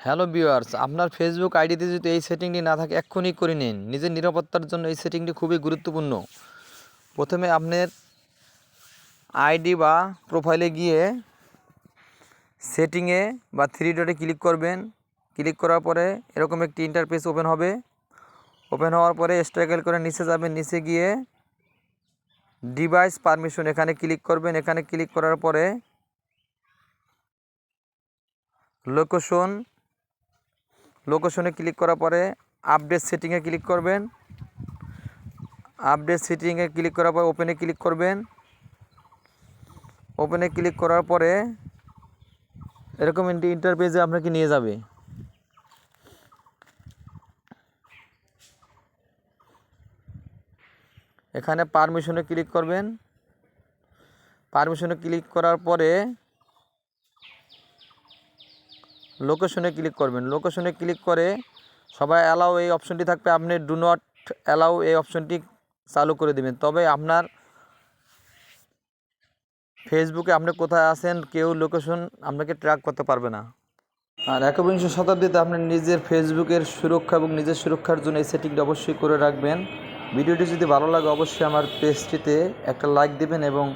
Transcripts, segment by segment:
Hello viewers, আপনার Facebook আইডিতে যদি এই সেটিংটি না থাকে, এক্ষুনি করে নিন। নিজের নিরাপত্তার জন্য এই সেটিংটি খুবই গুরুত্বপূর্ণ। প্রথমে আপনার আইডি বা প্রোফাইলে গিয়ে সেটিংয়ে বা থ্রি ডটে ক্লিক করবেন। ক্লিক করার পরে এরকম একটি ইন্টারফেস ওপেন হবে। ওপেন হওয়ার পরে স্ট্রাইকেল করে নিচে যাবেন। নিচে গিয়ে ডিভাইস পারমিশন এখানে ক্লিক করবেন। এখানে ক্লিক করার পরে লোকেশন লোকেশনে ক্লিক করার পরে আপডেট সেটিংয়ে ক্লিক করবেন। আপডেট সেটিংয়ে ক্লিক করার পর ওপেনে ক্লিক করবেন। ওপেনে ক্লিক করার পরে এরকম ইন্টারপেজে আপনাকে নিয়ে যাবে। এখানে পারমিশনে ক্লিক করবেন। পারমিশনে ক্লিক করার পরে লোকেশনে ক্লিক করবেন। লোকেশনে ক্লিক করে সবাই অ্যালাউ এই অপশনটি থাকবে। আপনি ডু নট অ্যালাউ এই অপশনটি চালু করে দেবেন। তবে আপনার ফেসবুকে আপনি কোথায় আছেন, কেউ লোকেশন আপনাকে ট্র্যাক করতে পারবে না। আর একবিংশ শতাব্দীতে আপনি নিজের ফেসবুকের সুরক্ষা এবং নিজের সুরক্ষার জন্য এই সেটিংটি অবশ্যই করে রাখবেন। ভিডিওটি যদি ভালো লাগে, অবশ্যই আমার পেজটিতে একটা লাইক দেবেন এবং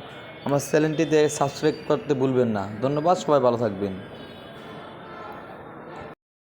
আমার চ্যানেলটিতে সাবস্ক্রাইব করতে ভুলবেন না। ধন্যবাদ, সবাই ভালো থাকবেন।